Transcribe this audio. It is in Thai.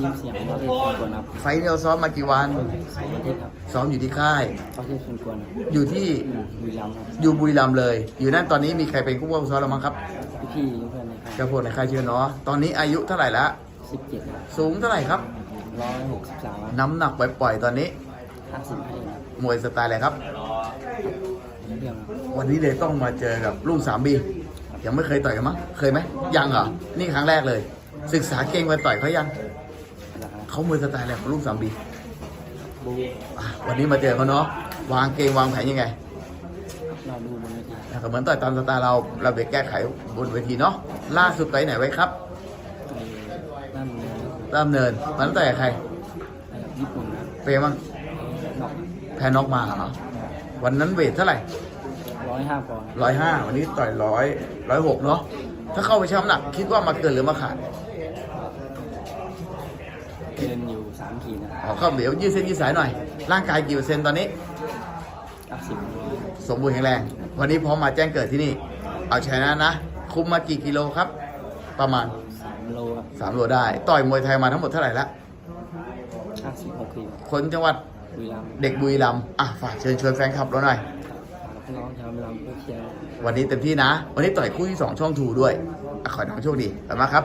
ยิมเสียงประเทศส่วนกวนครับไฟท์เราซ้อมมากี่วันสองประเทศครับซ้อมอยู่ที่ค่าย ประเทศส่วนกวนครับอยู่ที่อยู่บุรีรัมย์ครับอยู่บุรีรัมย์เลย อยู่นั่นตอนนี้มีใครเป็นผู้ว่าซ้อมเรามั้งครับพี่ๆเพื่อนในค่ายกระพวกในค่ายเชื่อเนาะตอนนี้อายุเท่าไหร่ละสิบเจ็ดครับสูงเท่าไหร่ครับร้อยหกสิบสามน้ำหนักปล่อยๆตอนนี้ห้าสิบห้าครับมวยสไตล์อะไรครับ เรื่องครับวันนี้เลยต้องมาเจอกับลุงสามบียังไม่เคยต่อยกันมั้งเคยไหมยังเหรอนี่ครั้งแรกเลย ศึกษาเก่งมาต่อยเขายังนะครับ เขามวยสไตล์อะไรของลุงสามบีบูอะวันนี้มาเจอเขาเนาะวางเกมวางแผนยังไงเราดูบนเวทีอะก็เหมือนต่อยตามสไตล์เราเราไปแก้ไขบนเวทีเนาะล่าสุดต่อยไหนไว้ครับในด้านนี้ตามเนินตอนนั้นต่อยกับใครนะครับญี่ปุ่นนะเปย์มั้งนอกแพ้น็อกมาเหรอวันนั้นเวทเท่าไหร่ร้อยห้าปอนด์ร้อยห้าวันนี้ต่อยร้อยร้อยหกเนาะถ้าเข้าไปชั่งน้ำหนัก คิดว่ามาเกินหรือมาขาด เดินอยู่สามขีดนะขอเข้าเดี๋ยวยืดเส้นยืดสายหน่อย ร่างกายกี่เปอร์เซ็นต์ตอนนี้เก้าสิบสมบูรณ์แข็งแรง วันนี้พร้อมมาแจ้งเกิดที่นี่ เอาชนะนะ คุมมากี่กิโลครับ ประมาณสามโลครับ3โลได้ ต่อยมวยไทยมาทั้งหมดเท่าไหร่ละ ห้าสิบหกขีดคนจังหวัดบุรีรัมย์เด็กบุรีรัมย์อะฝากเชิญชวนแฟนคลับเราหน่อย ฝากพี่น้องชาวบุรีรัมย์เพื่อเชียร์ วันนี้เต็มที่นะ วันนี้ต่อยคู่ที่2ช่องทูด้วยอะขอให้น้องโชคดีขอบคุณมากครับ